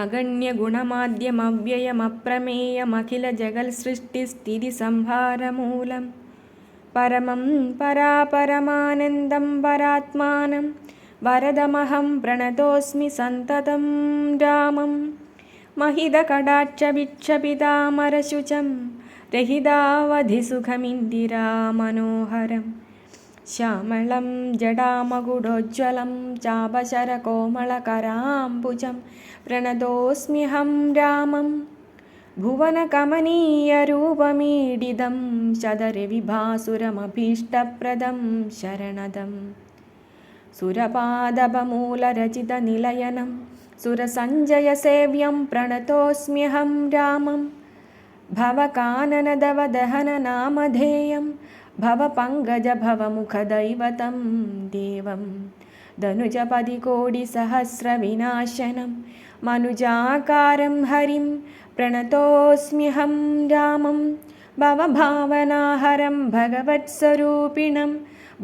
अगण्यगुणमाद्यमव्ययमप्रमेयमखिलजगत्सृष्टिस्थितिसंहारमूलं परमं परापरमानन्दं परात्मानं वरदमहं प्रणतोऽस्मि सन्ततं रामं महिदकडाक्षभिक्षपितामरशुचं रहिदावधिसुखमिन्दिरामनोहरम् श्यामलं जडामकुडोज्ज्वलं चापशरकोमलकराम्बुजं प्रणतोऽस्म्यहं रामं भुवनकमनीयरूपमीडिदं शतरविभासुरमभीष्टप्रदं शरणदम् सुरपादपमूलरचितनिलयनं सुरसञ्जयसेव्यं प्रणतोऽस्म्यहं रामं भवकाननदवदहननामधेयं भवपङ्कजभवमुखदैवतं देवं धनुजपदिकोटिसहस्रविनाशनं मनुजाकारं हरिं प्रणतोऽस्म्यहं रामं भवभावनाहरं भगवत्स्वरूपिणं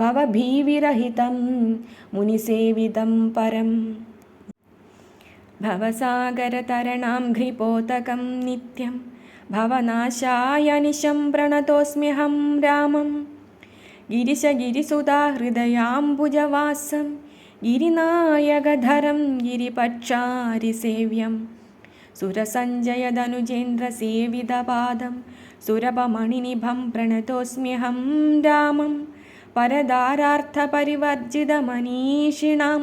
भवभीविरहितं मुनिसेवितं परम् भवसागरतरणां घ्रिपोतकं नित्यं भवनाशाय निशं प्रणतोऽस्म्यहं रामं गिरिशगिरिसुधाहृदयाम्बुजवासं गिरिनायकधरं गिरिपक्षारिसेव्यं सुरसञ्जयदनुजेन्द्रसेवितपादं सुरभमणिनिभं प्रणतोऽस्म्यहं रामं परदारार्थपरिवर्जितमनीषिणां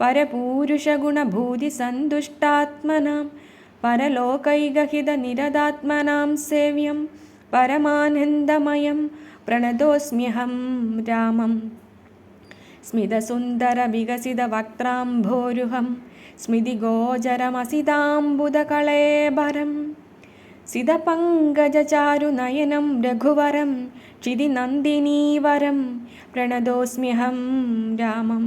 परपूरुषगुणभूतिसन्तुष्टात्मनां परलोकैकहितनिरदात्मनां सेव्यं परमानन्दमयं प्रणतोऽस्म्यहं रामं स्मितसुन्दरविकसितवक्त्राम्भोरुहं स्मितिगोचरमसिताम्बुदकळेबरं सितपङ्कजचारुनयनं रघुवरं क्षितिनन्दिनीवरं प्रणतोऽस्म्यहं रामं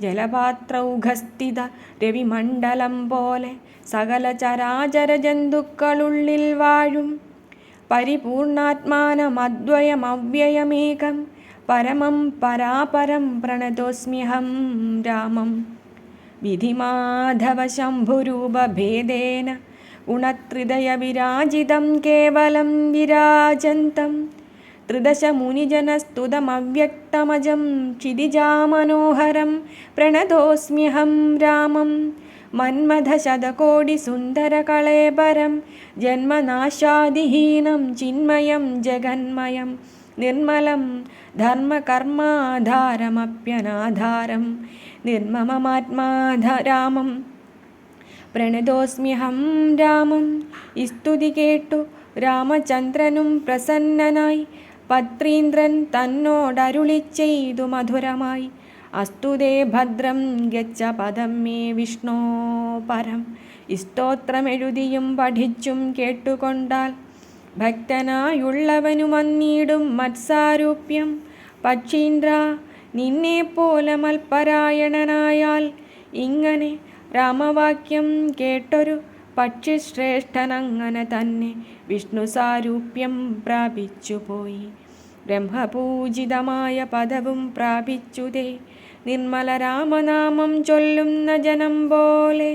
ജലപാത്രൗഘസ്ഥിത രവിമണ്ഡലം പോലെ സകല ചരാചര ജന്തുക്കളുള്ളിൽ വാഴും പരിപൂർണാത്മാനമദ്വയമവ്യയമേകം പരമം പരാപരം പ്രണതോസ്മ്യഹം രാമം. വിധിമാധവ ശംഭുരൂപഭേദേന ഗുണത്രിതയ വിരാജിതം കേവലം വിരാജന്തം. त्रिदशमुनिजनस्तुतमव्यक्तमजं क्षितिजामनोहरं प्रणतोऽस्म्यहं रामं मन्मथशतकोटिसुन्दरकळेबरं जन्मनाशादिहीनं चिन्मयं जगन्मयं निर्मलं धर्मकर्माधारमप्यनाधारं निर्मममात्माधरामं പ്രണതോസ്മ്യഹം രാമം സ്തുതി കേട്ടു രാമചന്ദ്രനും പ്രസന്നനായി പത്രീന്ദ്രൻ തന്നോടരുളി ചെയ്തു മധുരമായി. അസ്തുതേ ഭദ്രം ഗച്ച പദം മേ വിഷ്ണോ പരം. സ്തോത്രമെഴുതിയും പഠിച്ചും കേട്ടുകൊണ്ടാൽ ഭക്തനായുള്ളവനു വന്നിടും മത്സാരൂപ്യം. പക്ഷീന്ദ്ര നിന്നെപ്പോലെ മൽപരായണനായാൽ ഇങ്ങനെ രാമവാക്യം കേട്ടൊരു പക്ഷിശ്രേഷ്ഠനങ്ങനെ തന്നെ വിഷ്ണു സാരൂപ്യം പ്രാപിച്ചുപോയി ബ്രഹ്മപൂജിതമായ പദവും പ്രാപിച്ചുതേ. നിർമ്മല രാമനാമം ചൊല്ലുന്ന ജനം പോലെ